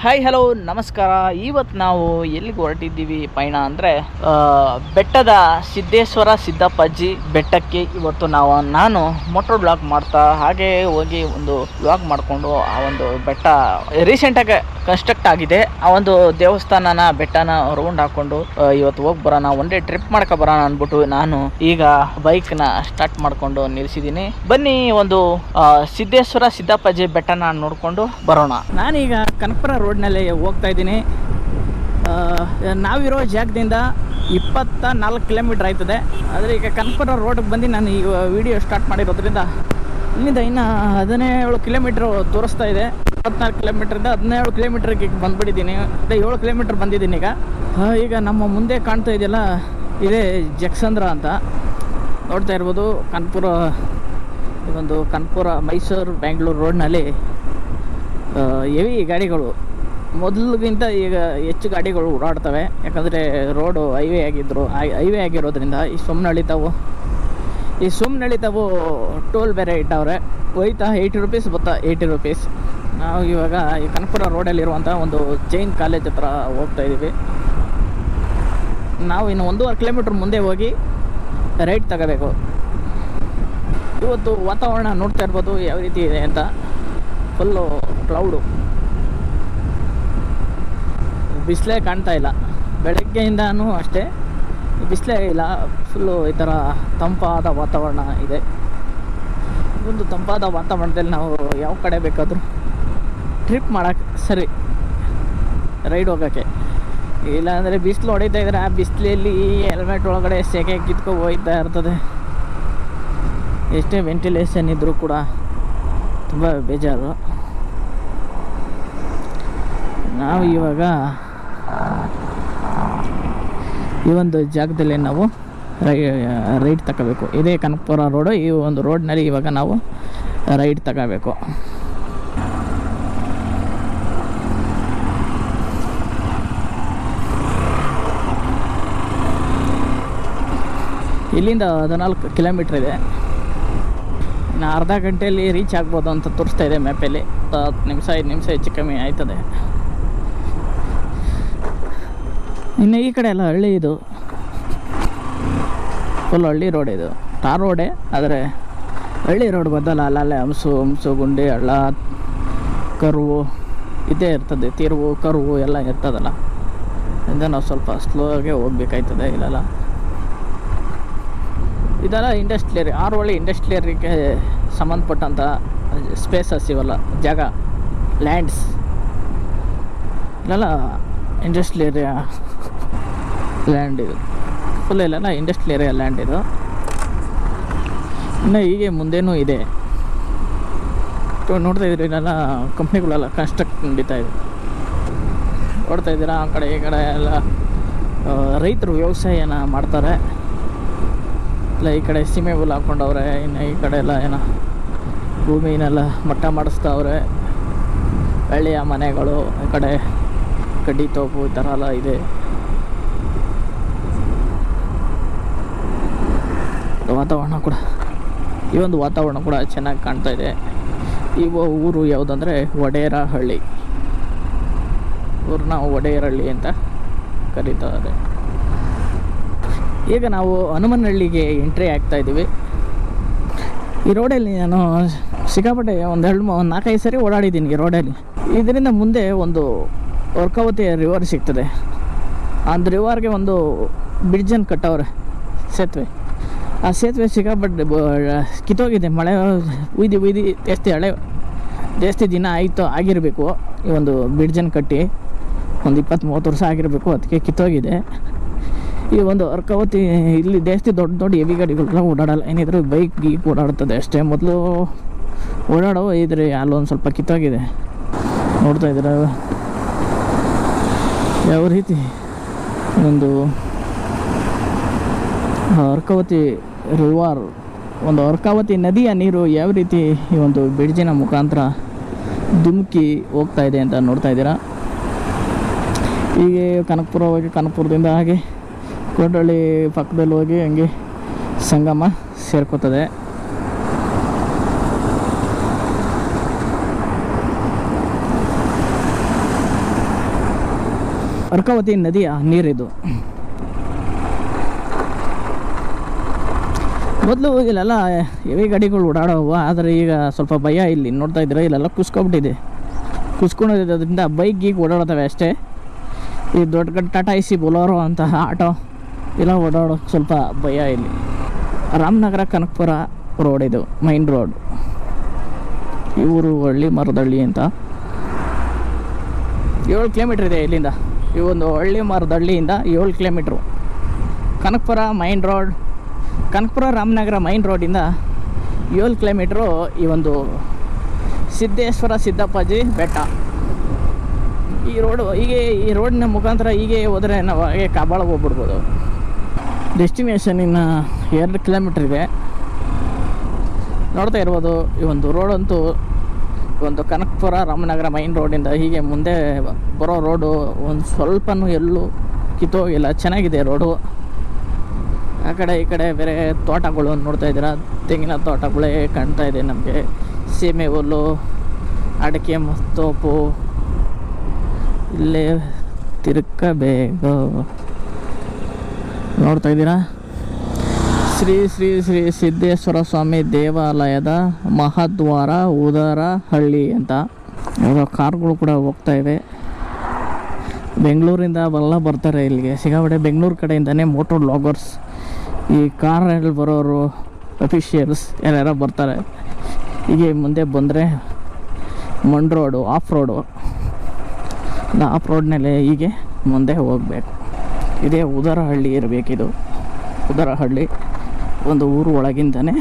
Hi hello ನಮಸ್ಕಾರ. ಇವತ್ತು ನಾವು ಎಲ್ಲಿಗೆ ಹೊರಟಿದ್ದೀವಿ ಪಯಣ ಅಂದರೆ ಬೆಟ್ಟದ ಸಿದ್ದೇಶ್ವರ ಸಿದ್ದಪ್ಪಾಜಿ ಬೆಟ್ಟಕ್ಕೆ. ಇವತ್ತು ನಾವು, ನಾನು ಮೋಟ್ರೋ ಬ್ಲಾಗ್ ಮಾಡ್ತಾ, ಹಾಗೆ ಹೋಗಿ ಒಂದು ಬ್ಲಾಗ್ ಮಾಡಿಕೊಂಡು ಆ ಒಂದು ಬೆಟ್ಟ ರೀಸೆಂಟಾಗಿ ಕನ್ಸ್ಟ್ರಕ್ಟ್ ಆಗಿದೆ. ಆ ಒಂದು ದೇವಸ್ಥಾನನ ಬೆಟ್ಟನ ರೌಂಡ್ ಹಾಕೊಂಡು ಇವತ್ತು ಹೋಗಿ ಬರೋಣ. ಒನ್ ಡೇ ಟ್ರಿಪ್ ಮಾಡ್ಕೊ ಬರೋಣ ಅಂದ್ಬಿಟ್ಟು ನಾನು ಈಗ ಬೈಕ್ನ ಸ್ಟಾರ್ಟ್ ಮಾಡ್ಕೊಂಡು ನಿಲ್ಲಿಸಿದ್ದೀನಿ ಬನ್ನಿ ಒಂದು ಸಿದ್ದೇಶ್ವರ ಸಿದ್ದಪ್ಪಾಜಿ ಬೆಟ್ಟನ ನೋಡಿಕೊಂಡು ಬರೋಣ. ನಾನೀಗ ಕನಕಪುರ ರೋಡ್ನಲ್ಲಿ ಹೋಗ್ತಾ ಇದ್ದೀನಿ. ನಾವಿರೋ ಜಾಗದಿಂದ ಇಪ್ಪತ್ತ ನಾಲ್ಕು ಕಿಲೋಮೀಟ್ರ್ ಆಯ್ತದೆ. ಆದರೆ ಈಗ ಕನಕಪುರ ರೋಡಿಗೆ ಬಂದು ನಾನು ಈಗ ವಿಡಿಯೋ ಸ್ಟಾರ್ಟ್ ಮಾಡಿರೋದ್ರಿಂದ ಇಲ್ಲಿಂದ ಇನ್ನು ಹದಿನೇಳು ಕಿಲೋಮೀಟ್ರ್ ತೋರಿಸ್ತಾ ಇದೆ. ಇಪ್ಪತ್ನಾಲ್ಕು ಕಿಲೋಮೀಟ್ರಿಂದ ಹದಿನೇಳು ಕಿಲೋಮೀಟ್ರಿಗೆ ಬಂದುಬಿಟ್ಟಿದ್ದೀನಿ. ಏಳು ಕಿಲೋಮೀಟ್ರ್ ಬಂದಿದ್ದೀನಿ ಈಗ. ಈಗ ನಮ್ಮ ಮುಂದೆ ಕಾಣ್ತಾ ಇದೆಯಲ್ಲ, ಇದೇ ಜಕ್ಸಂದ್ರ ಅಂತ. ನೋಡ್ತಾ ಇರ್ಬೋದು ಕಾನ್ಪುರ ಇದೊಂದು ಕಾನ್ಪುರ ಮೈಸೂರು ಬ್ಯಾಂಗ್ಳೂರು ರೋಡ್ನಲ್ಲಿ ಹೆವಿ ಗಾಡಿಗಳು. ಮೊದಲಿಗಿಂತ ಈಗ ಹೆಚ್ಚು ಗಾಡಿಗಳು ಓಡಾಡ್ತವೆ. ಯಾಕಂದರೆ ರೋಡು ಹೈವೇ ಆಗಿದ್ದರು ಹೈವೇ ಆಗಿರೋದ್ರಿಂದ ಈ ಸುಮ್ ತಾವು ಈ ಸುಮ್ ತಾವು ಟೋಲ್ ಬೇರೆ ಇಟ್ಟವ್ರೆ. ಹೋಯ್ತಾ ಏಯ್ಟಿ ರುಪೀಸ್ ಬತ್ತಾ ಏಯ್ಟಿ ರುಪೀಸ್ ನಾವು ಇವಾಗ ಈ ಕನಕಪುರ ರೋಡಲ್ಲಿರುವಂಥ ಒಂದು ಜೈನ್ ಕಾಲೇಜ್ ಹತ್ರ ಹೋಗ್ತಾ ಇದ್ದೀವಿ ನಾವು ಇನ್ನು ಒಂದೂವರೆ ಕಿಲೋಮೀಟ್ರ್ ಮುಂದೆ ಹೋಗಿ ರೈಟ್ ತಗೋಬೇಕು. ಇವತ್ತು ವಾತಾವರಣ ನೋಡ್ತಾ ಇರ್ಬೋದು, ಯಾವ ರೀತಿ ಇದೆ ಅಂತ. ಫುಲ್ಲು ಕ್ಲೌಡು ಬಿಸಿಲೇ ಕಾಣ್ತಾ ಇಲ್ಲ. ಬೆಳಗ್ಗೆಯಿಂದನೂ ಅಷ್ಟೇ. ಬಿಸಿಲೇ ಇಲ್ಲ. ಫುಲ್ಲು ಈ ಥರ ತಂಪಾದ ವಾತಾವರಣ ಇದೆ. ಒಂದು ತಂಪಾದ ವಾತಾವರಣದಲ್ಲಿ ನಾವು ಯಾವ ಕಡೆ ಬೇಕಾದರೂ ಟ್ರಿಪ್ ಮಾಡೋಕ್ಕೆ ಸರಿ. ರೈಡ್ ಹೋಗೋಕ್ಕೆ. ಇಲ್ಲಾಂದರೆ ಬಿಸಿಲು ಹೊಡಿತಾ ಇದ್ರೆ ಆ ಬಿಸಿಲಲ್ಲಿ ಹೆಲ್ಮೆಟ್ ಒಳಗಡೆ ಸೆಕೆ ಕಿತ್ಕೊ ಹೋಗ್ತಾ ಇರ್ತದೆ. ಎಷ್ಟೇ ವೆಂಟಿಲೇಷನ್ ಇದ್ದರೂ ಕೂಡ ತುಂಬ ಬೇಜಾರು. ನಾವು ಇವಾಗ ಈ ಒಂದು ಜಾಗದಲ್ಲಿ ನಾವು ರೈ, ರೈಡ್ ತಗೋಬೇಕು. ಇದೇ ಕನಕಪುರ ರೋಡು, ಈ ಒಂದು ರೋಡ್ನಲ್ಲಿ ಇವಾಗ ನಾವು ರೈಡ್ ತಗೋಬೇಕು. ಇಲ್ಲಿಂದ ಹದಿನಾಲ್ಕು ಕಿಲೋಮೀಟ್ರ್ ಇದೆ. ಇನ್ನು ಅರ್ಧ ಗಂಟೆಯಲ್ಲಿ ರೀಚ್ ಆಗ್ಬೋದು ಅಂತ ತೋರಿಸ್ತಾ ಇದೆ ಮ್ಯಾಪಲ್ಲಿ. ಹತ್ತು ನಿಮಿಷ, ಐದು ನಿಮಿಷ ಹೆಚ್ಚು ಕಮ್ಮಿ ಆಯ್ತದೆ. ಇನ್ನು ಈ ಕಡೆ ಎಲ್ಲ ಹಳ್ಳಿ ಇದು. ಫುಲ್ ಹಳ್ಳಿ ರೋಡ್ ಇದು. ಟಾರ್ ರೋಡೇ ಆದರೆ ಹಳ್ಳಿ ರೋಡ್ ಬದಲ ಅಲ್ಲಲ್ಲೇ ಹಂಸು ಹಂಸು ಗುಂಡಿ, ಹಳ್ಳ, ಕರುವು ಇದೇ ಇರ್ತದೆ. ತಿರುವು, ಕರುವು ಎಲ್ಲ ಇರ್ತದಲ್ಲ. ಇಂದ ನಾವು ಸ್ವಲ್ಪ ಸ್ಲೋ ಆಗಿ ಹೋಗ್ಬೇಕಾಯ್ತದೆ ಇಲ್ಲೆಲ್ಲ. ಇದೆಲ್ಲ ಇಂಡಸ್ಟ್ರಿ ಏರಿಯಾ ಆರೋಳಿ ಇಂಡಸ್ಟ್ರಿಯರಿಗೆ ಸಂಬಂಧಪಟ್ಟಂಥ ಸ್ಪೇಸಸ್ ಇವೆಲ್ಲ, ಜಾಗ ಲ್ಯಾಂಡ್ಸ್ ಇಲ್ಲೆಲ್ಲ ಇಂಡಸ್ಟ್ರಿ ಏರಿಯಾ ಲ್ಯಾಂಡ್ ಇದು. ಫುಲ್ ಇಲ್ಲೆಲ್ಲ ಇಂಡಸ್ಟ್ರಿ ಏರಿಯಾ ಲ್ಯಾಂಡ್ ಇದು. ಇನ್ನು ಹೀಗೆ ಮುಂದೇನೂ ಇದೆ. ನೋಡ್ತಾ ಇದ್ದೀರಿ ಇಲ್ಲೆಲ್ಲ ಕಂಪ್ನಿಗಳೆಲ್ಲ ಕನ್ಸ್ಟ್ರಕ್ಟ್ ನಡೀತಾ ಇದೆ. ನೋಡ್ತಾ ಇದ್ದೀರಾ, ಆ ಕಡೆ ಈ ಕಡೆ ಎಲ್ಲ ರೈತರು ವ್ಯವಸಾಯನ ಮಾಡ್ತಾರೆ. ಇಲ್ಲ, ಈ ಕಡೆ ಸೀಮೆ ಹುಲ್ಲು ಹಾಕ್ಕೊಂಡವ್ರೆ ಇನ್ನು ಈ ಕಡೆ ಎಲ್ಲ ಏನೋ ಭೂಮಿನೆಲ್ಲ ಮಟ್ಟ ಮಾಡಿಸ್ತಾವ್ರೆ ಹಳ್ಳಿಯ ಮನೆಗಳು, ಈ ಕಡೆ ಕಡ್ಡಿ ತೋಪು ಈ ಥರ ಎಲ್ಲ ಇದೆ. ವಾತಾವರಣ ಕೂಡ, ಈ ಒಂದು ವಾತಾವರಣ ಕೂಡ ಚೆನ್ನಾಗಿ ಕಾಣ್ತಾ ಇದೆ. ಈ ಊರು ಯಾವುದಂದರೆ ಒಡೆಯರಹಳ್ಳಿ ಊರನ್ನ ಒಡೆಯರಹಳ್ಳಿ ಅಂತ ಕರೀತಾರೆ. ಈಗ ನಾವು ಹನುಮನಹಳ್ಳಿಗೆ ಎಂಟ್ರಿ ಆಗ್ತಾ ಇದ್ದೀವಿ ಈ ರೋಡಲ್ಲಿ ನಾನು ಸಿಕ್ಕಾಪಟ್ಟೆ ಒಂದು ಎರಡು ಒಂದು ನಾಲ್ಕೈದು ಸರಿ ಓಡಾಡಿದ್ದೀನಿ ಈ ರೋಡಲ್ಲಿ ಇದರಿಂದ ಮುಂದೆ ಒಂದು ವರ್ಕಾವತಿ ರಿವರ್ ಸಿಗ್ತದೆ. ಆ ರಿವರ್ಗೆ ಒಂದು ಬ್ರಿಡ್ಜನ್ನು ಕಟ್ಟವ್ರೆ, ಸೇತುವೆ. ಆ ಸೇತುವೆ ಸಿಕ್ಕಾಪಟ್ಟೆ ಕಿತ್ತೋಗಿದೆ. ಮಳೆ ಉಯ್ದು ಉಯ್ದು, ಜಾಸ್ತಿ ಹಳೆ, ಜಾಸ್ತಿ ದಿನ ಆಯಿತು, ಆಗಿರಬೇಕು. ಈ ಒಂದು ಬ್ರಿಡ್ಜನ್ನು ಕಟ್ಟಿ ಒಂದು ಇಪ್ಪತ್ತು ಮೂವತ್ತು ವರ್ಷ ಆಗಿರಬೇಕು, ಅದಕ್ಕೆ ಕಿತ್ತೋಗಿದೆ. ಈ ಒಂದು ಅರ್ಕಾವತಿ, ಇಲ್ಲಿ ಜಾಸ್ತಿ ದೊಡ್ಡ ದೊಡ್ಡ ಹೆವಿ ಗಾಡಿಗಳೆಲ್ಲ ಓಡಾಡಲ್ಲ. ಏನಿದ್ರು ಬೈಕ್ ಗೀಕ್ ಓಡಾಡ್ತದೆ ಅಷ್ಟೇ. ಮೊದಲು ಓಡಾಡೋ ಇದ್ರೆ ಅಲ್ಲೊಂದು ಸ್ವಲ್ಪ ಕಿತ್ತೋಗಿದೆ. ನೋಡ್ತಾ ಇದ್ದೀರ? ಯಾವ ರೀತಿ ಒಂದು ಅರ್ಕಾವತಿ ರಿವರ್, ಒಂದು ಅರ್ಕಾವತಿ ನದಿಯ ನೀರು ಯಾವ ರೀತಿ ಈ ಒಂದು ಬ್ರಿಡ್ಜಿನ ಮುಖಾಂತರ ಧುಮುಕಿ ಹೋಗ್ತಾ ಇದೆ ಅಂತ ನೋಡ್ತಾ ಇದ್ದೀರಾ? ಹೀಗೆ ಕನಕಪುರ ಹೋಗಿ ಕನಕಪುರದಿಂದ ಹಾಗೆ ಕೋಟಳ್ಳಿ ಪಕ್ಕದಲ್ಲಿ ಹೋಗಿ ಹಂಗೆ ಸಂಗಮ ಸೇರ್ಕೋತದೆ. ಅರ್ಕಾವತಿ ನದಿಯ ನೀರಿದು. ಮೊದಲು ಇಲ್ಲೆಲ್ಲ ಹೆವಿ ಗಾಡಿಗಳು ಓಡಾಡೋವು, ಆದರೆ ಈಗ ಸ್ವಲ್ಪ ಭಯ ಇಲ್ಲಿ. ನೋಡ್ತಾ ಇದ್ರೆ ಇಲ್ಲೆಲ್ಲ ಕುಸ್ಕೊಬಿಟ್ಟಿದೆ. ಕುಸ್ಕೊಂಡಿರೋದ್ರಿಂದ ಬೈಕ್ ಈಗ ಓಡಾಡ್ತವೆ ಅಷ್ಟೇ. ಈ ದೊಡ್ಡ ದೊಡ್ಡ ಟಾಟಾ ಐಸಿ ಸಿ ಬೊಲೋರೋ ಅಂತಹ ಆಟೋ, ಎಲ್ಲ ಓಡಾಡೋಕ್ಕೆ ಸ್ವಲ್ಪ ಭಯ ಇಲ್ಲಿ. ರಾಮನಗರ ಕನಕಪುರ ರೋಡ್ ಇದು ಮೈನ್ ರೋಡ್ ಈ ಊರು ಹಳ್ಳಿ ಮರದಳ್ಳಿ ಅಂತ. ಏಳು ಕಿಲೋಮೀಟ್ರ್ ಇದೆ ಇಲ್ಲಿಂದ. ಈ ಒಂದು ಹಳ್ಳಿ ಮರದಳ್ಳಿಯಿಂದ ಏಳು kilometre Kanakapura main road Kanakapura Ramanagara main ರೋಡಿಂದ ಏಳು ಕಿಲೋಮೀಟ್ರು ಈ ಒಂದು ಸಿದ್ದೇಶ್ವರ ಸಿದ್ದಪ್ಪಾಜಿ ಬೆಟ್ಟ. ಈ ರೋಡು ಹೀಗೆ ಈ ರೋಡಿನ ಮುಖಾಂತರ ಹೀಗೆ ಹೋದರೆ ನಾವು ಹಾಗೆ ಕಾಬಾಳ ಹೋಗ್ಬಿಡ್ಬೋದು. ಡೆಸ್ಟಿನೇಷನ್ ಇನ್ನು ಎರಡು ಕಿಲೋಮೀಟ್ರ್ ಇದೆ. ನೋಡ್ತಾ ಇರ್ಬೋದು, ಈ ಒಂದು ರೋಡಂತೂ ಒಂದು ಕನಕಪುರ ರಾಮನಗರ ಮೈನ್ ರೋಡಿಂದ ಹೀಗೆ ಮುಂದೆ ಬರೋ ರೋಡು ಒಂದು ಸ್ವಲ್ಪನೂ ಎಲ್ಲೂ ಕಿತ್ತೋಗಿಲ್ಲ. ಚೆನ್ನಾಗಿದೆ ರೋಡು ಆ ಕಡೆ ಈ ಕಡೆ ಬೇರೆ ತೋಟಗಳು ನೋಡ್ತಾ ಇದ್ದೀರಾ? ತೆಂಗಿನ ತೋಟಗಳೇ ಕಾಣ್ತಾ ಇದೆ ನಮಗೆ. ಸೀಮೆ ಹುಲ್ಲು, ಅಡಿಕೆ ಮಸ್ತೋಪು ತೋಪು ಇಲ್ಲೇ ತಿರ್ಕಬೇಕು ನೋಡ್ತಾ ಇದ್ದೀರಾ? ಶ್ರೀ ಶ್ರೀ ಶ್ರೀ ಸಿದ್ದೇಶ್ವರ ಸ್ವಾಮಿ ದೇವಾಲಯದ ಮಹಾದ್ವಾರ ಉದರಹಳ್ಳಿ ಅಂತ. ಇವಾಗ ಕಾರ್ಗಳು ಕೂಡ ಹೋಗ್ತಾ ಇವೆ. ಬೆಂಗಳೂರಿಂದ ಬರಲ್ಲ ಬರ್ತಾರೆ ಇಲ್ಲಿಗೆ. ಸಿಗಾಬಡೆ ಬೆಂಗಳೂರು ಕಡೆಯಿಂದನೇ ಮೋಟರ್ ಬ್ಲಾಗರ್ಸ್ ಈ ಕಾರಲ್ಲಿ ಬರೋರು ಅಫಿಷಿಯಲ್ಸ್ ಯಾರ್ಯಾರೋ ಬರ್ತಾರೆ. ಹೀಗೆ ಮುಂದೆ ಬಂದರೆ ಮಣ್ ರೋಡು ಆಫ್ ರೋಡು ಆಫ್ ರೋಡ್ನಲ್ಲಿ ಹೀಗೆ ಮುಂದೆ ಹೋಗಬೇಕು. ಇದೇ ಉದರಹಳ್ಳಿ ಇರಬೇಕಿದು. ಉದರಹಳ್ಳಿ ಒಂದು ಊರು ಒಳಗಿಂದನೇ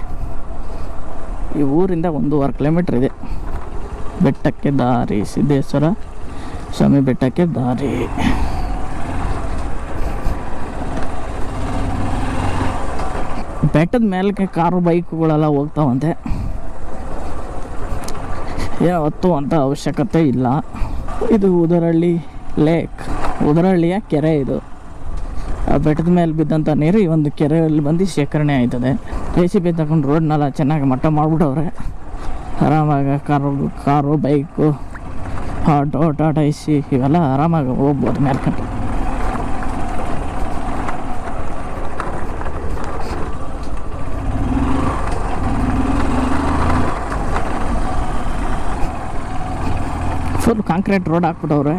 ಈ ಊರಿಂದ ಒಂದೂವರೆ ಕಿಲೋಮೀಟ್ರ್ ಇದೆ. ಬೆಟ್ಟಕ್ಕೆ ದಾರಿ, ಸಿದ್ದೇಶ್ವರ ಸ್ವಾಮಿ ಬೆಟ್ಟಕ್ಕೆ ದಾರಿ. ಬೆಟ್ಟದ ಮೇಲಕ್ಕೆ ಕಾರು, ಬೈಕ್ಗಳೆಲ್ಲ ಹೋಗ್ತಾವಂತೆ. ಏನು ಅಂತ ಅವಶ್ಯಕತೆ ಇಲ್ಲ. ಇದು ಉದರಳ್ಳಿ ಲೇಕ್. ಉದರಹಳ್ಳಿಯ ಕೆರೆ ಇದು. ಆ ಬೆಟ್ಟದ ಮೇಲೆ ಬಿದ್ದಂಥ ನೀರು ಈ ಒಂದು ಕೆರೆಯಲ್ಲಿ ಬಂದು ಶೇಖರಣೆ ಆಯ್ತದೆ. ಜೆ ಸಿ ಬಿ ತಗೊಂಡು ರೋಡ್ನೆಲ್ಲ ಚೆನ್ನಾಗಿ ಮಟ್ಟ ಮಾಡಿಬಿಟ್ಟವ್ರೆ. ಆರಾಮಾಗಿ car car, bike, auto, Tata, A C, ಇವೆಲ್ಲ ಆರಾಮಾಗಿ ಹೋಗ್ಬೋದು ಮೇಲ್ಕಂಡು ಕಾಂಕ್ರೀಟ್ ರೋಡ್ ಹಾಕ್ಬಿಟ್ಟವ್ರೆ.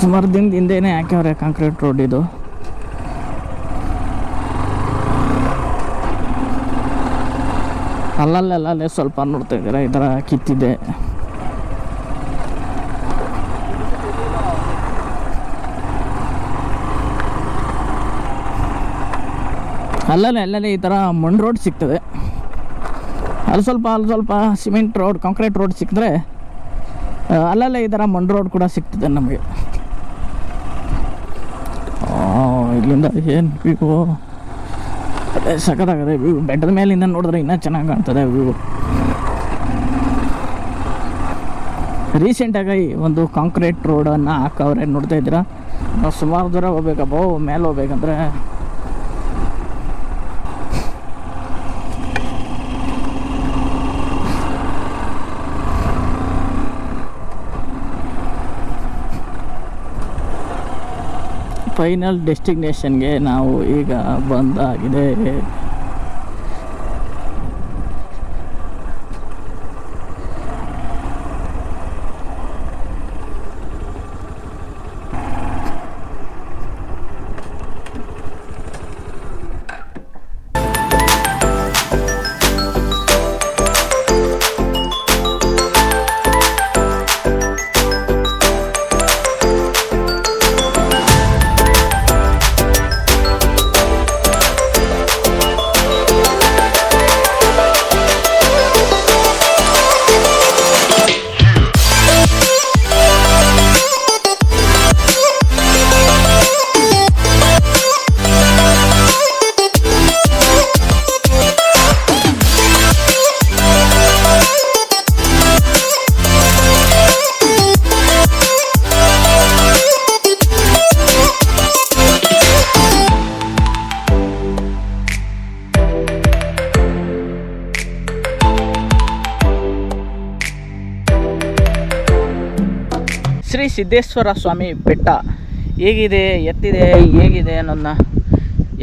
ಸುಮಾರು ದಿನದ ಹಿಂದೆನೇ ಹಾಕ್ಯವ್ರೆ ಕಾಂಕ್ರೀಟ್ ರೋಡ್ ಇದು. ಅಲ್ಲಲ್ಲೇ ಸ್ವಲ್ಪ ನೋಡ್ತಾ ಇದ್ದೀರಾ, ಈ ಥರ ಕಿತ್ತಿದೆ. ಅಲ್ಲಲ್ಲೇ ಅಲ್ಲಲ್ಲೇ ಈ ಥರ ಮಣ್ಣು ರೋಡ್ ಸಿಗ್ತದೆ. ಅಲ್ಲಿ ಸ್ವಲ್ಪ ಅಲ್ಲಿ ಸ್ವಲ್ಪ ಸಿಮೆಂಟ್ ರೋಡ್, ಕಾಂಕ್ರೀಟ್ ರೋಡ್ ಸಿಕ್ಕಿದ್ರೆ ಅಲ್ಲಲ್ಲೇ ಈ ಥರ ಮಣ್ ರೋಡ್ ಕೂಡ ಸಿಗ್ತದೆ ನಮಗೆ. ಇಲ್ಲಿಂದ ಏನು ವ್ಯೂ? ಅದೇ ಸಖತ್ತಾಗದೆ ವ್ಯೂ. ಬೆಟ್ಟದ ಮೇಲಿಂದ ನೋಡಿದ್ರೆ ಇನ್ನೂ ಚೆನ್ನಾಗಿ ಕಾಣ್ತದೆ ವ್ಯೂ. ರೀಸೆಂಟಾಗಿ ಒಂದು ಕಾಂಕ್ರೀಟ್ ರೋಡನ್ನು ಹಾಕವ್ರೆ ನೋಡ್ತಾ ಇದ್ದೀರಾ? ನಾವು ಸುಮಾರು ದೂರ ಹೋಗ್ಬೇಕಪ್ಪ. ಮೇಲೆ ಹೋಗ್ಬೇಕಂದ್ರೆ ಫೈನಲ್ ಡೆಸ್ಟಿನೇಷನ್ಗೆ ನಾವು ಈಗ ಬಂದಾಗಿದೆ. ಸಿದ್ದೇಶ್ವರ ಸ್ವಾಮಿ ಬೆಟ್ಟ. ಹೇಗಿದೆ, ಎತ್ತಿದೆ, ಹೇಗಿದೆ ಅನ್ನೋದನ್ನ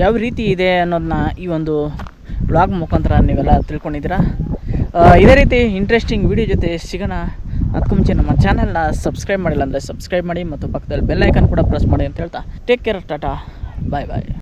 ಯಾವ ರೀತಿ ಇದೆ ಅನ್ನೋದನ್ನ ಈ ಒಂದು ಬ್ಲಾಗ್ ಮುಖಾಂತರ ನೀವೆಲ್ಲ ತಿಳ್ಕೊಂಡಿದ್ದೀರಾ? ಇದೇ ರೀತಿ ಇಂಟ್ರೆಸ್ಟಿಂಗ್ ವಿಡಿಯೋ ಜೊತೆ ಸಿಗೋಣ. ಅದಕ್ಕೂ ಮುಂಚೆ ನಮ್ಮ ಚಾನಲ್ನ ಸಬ್ಸ್ಕ್ರೈಬ್ ಮಾಡಿಲ್ಲ ಅಂದರೆ ಸಬ್ಸ್ಕ್ರೈಬ್ ಮಾಡಿ ಮತ್ತು ಪಕ್ಕದಲ್ಲಿ ಬೆಲ್ ಐಕನ್ ಕೂಡ ಪ್ರೆಸ್ ಮಾಡಿ ಅಂತ ಹೇಳ್ತಾ. Take care tata. Bye bye